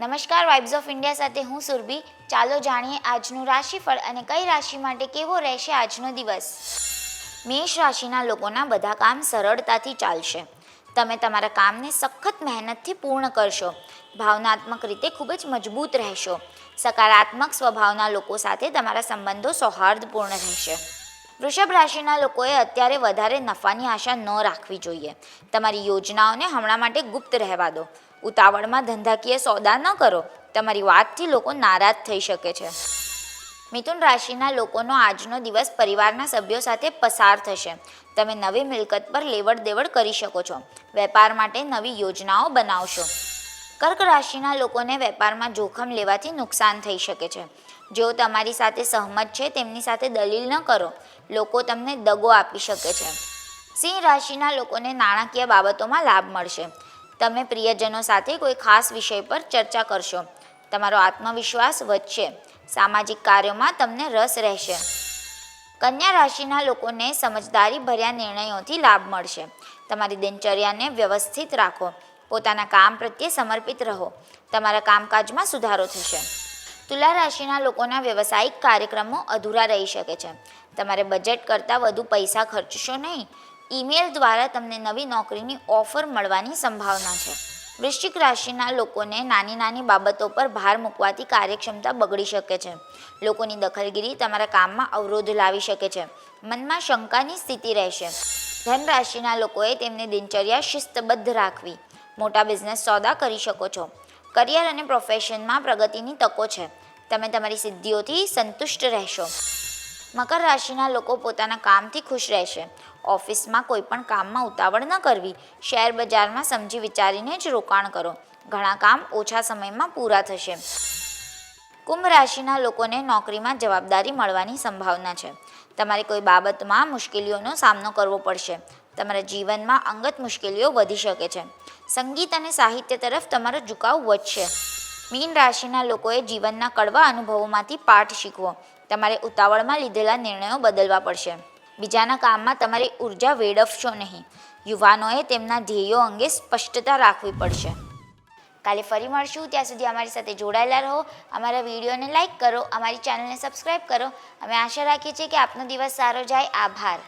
નમસ્કાર vibes of India સાથે હું સુરભી. ચાલો જાણીએ આજનું રાશિફળ અને કઈ રાશિ માટે કેવો રહેશે આજનો દિવસ. મેષ રાશિના લોકોના બધા કામ સરળતાથી ચાલશે. તમે તમારા કામને સખત મહેનતથી પૂર્ણ કરશો. ભાવનાત્મક રીતે ખૂબ જ મજબૂત રહેશો. સકારાત્મક સ્વભાવના લોકો સાથે તમારા સંબંધો સૌહાર્દપૂર્ણ રહેશે. વૃષભ રાશિના લોકોએ અત્યારે વધારે નફાની આશા ન રાખવી જોઈએ. તમારી યોજનાઓને હમણાં માટે ગુપ્ત રહેવા દો. ઉતાવળમાં ધંધાકીય સોદા ન કરો. તમારી વાતથી લોકો નારાજ થઈ શકે છે. મિથુન રાશિના લોકોનો આજનો દિવસ પરિવારના સભ્યો સાથે પસાર થશે. તમે નવી મિલકત પર લેવડ દેવડ કરી શકો છો. વેપાર માટે નવી યોજનાઓ બનાવશો. કર્ક રાશિના લોકોને વેપારમાં જોખમ લેવાથી નુકસાન થઈ શકે છે. જેઓ તમારી સાથે સહમત છે, તેમની સાથે દલીલ ન કરો. લોકો તમને દગો આપી શકે છે. સિંહ રાશિના લોકોને નાણાકીય બાબતોમાં લાભ મળશે. તમે પ્રિયજનો સાથે કોઈ ખાસ વિષય પર ચર્ચા કરશો. તમારો આત્મવિશ્વાસ વધશે. સામાજિક કાર્યોમાં તમને રસ રહેશે. કન્યા રાશિના લોકોને સમજદારી ભર્યા નિર્ણયોથી લાભ મળશે. તમારી દિનચર્યાને વ્યવસ્થિત રાખો. પોતાના કામ પ્રત્યે સમર્પિત રહો. તમારા કામકાજમાં સુધારો થશે. તુલા રાશિના લોકોના વ્યવસાયિક કાર્યક્રમો અધૂરા રહી શકે છે. તમારે બજેટ કરતાં વધુ પૈસા ખર્ચશો નહીં. ઈમેલ દ્વારા તમને નવી નોકરીની ઓફર મળવાની સંભાવના છે. વૃશ્ચિક રાશિના લોકોને નાની નાની બાબતો પર ભાર મૂકવાથી કાર્યક્ષમતા બગડી શકે છે. લોકોની દખલગીરી તમારા કામમાં અવરોધ લાવી શકે છે. મનમાં શંકાની સ્થિતિ રહેશે. ધન રાશિના લોકોએ તેમની દિનચર્યા શિસ્તબદ્ધ રાખવી. મોટા બિઝનેસ સોદા કરી શકો છો. કરિયર અને પ્રોફેશનમાં પ્રગતિની તકો છે. તમે તમારી સિદ્ધિઓથી સંતુષ્ટ રહેશો. મકર રાશિના લોકો પોતાના કામથી ખુશ રહેશે. ઓફિસમાં કોઈ પણ કામમાં ઉતાવળ ન કરવી. શેર બજારમાં સમજી વિચારીને જ રોકાણ કરો. ઘણા કામ ઓછા સમયમાં પૂરા થશે. કુંભ રાશિના લોકોને નોકરીમાં જવાબદારી મળવાની સંભાવના છે. તમારે કોઈ બાબતમાં મુશ્કેલીઓનો સામનો કરવો પડશે. તમારા જીવનમાં અંગત મુશ્કેલીઓ વધી શકે છે. સંગીત અને સાહિત્ય તરફ તમારો ઝુકાવ વધશે. મીન રાશિના લોકોએ જીવનના કડવા અનુભવોમાંથી પાઠ શીખવો. તમારે ઉતાવળમાં લીધેલા નિર્ણયો બદલવા પડશે. બીજાના કામમાં તમારી ઊર્જા વેડફશો નહીં. યુવાનોએ તેમના ધ્યેયો અંગે સ્પષ્ટતા રાખવી પડશે. કાલે ફરી મળશું. ત્યાં સુધી અમારી સાથે જોડાયેલા રહો. અમારા વિડીયોને લાઇક કરો. અમારી ચેનલને સબસ્ક્રાઈબ કરો. અમે આશા રાખીએ છીએ કે આપનો દિવસ સારો જાય. આભાર.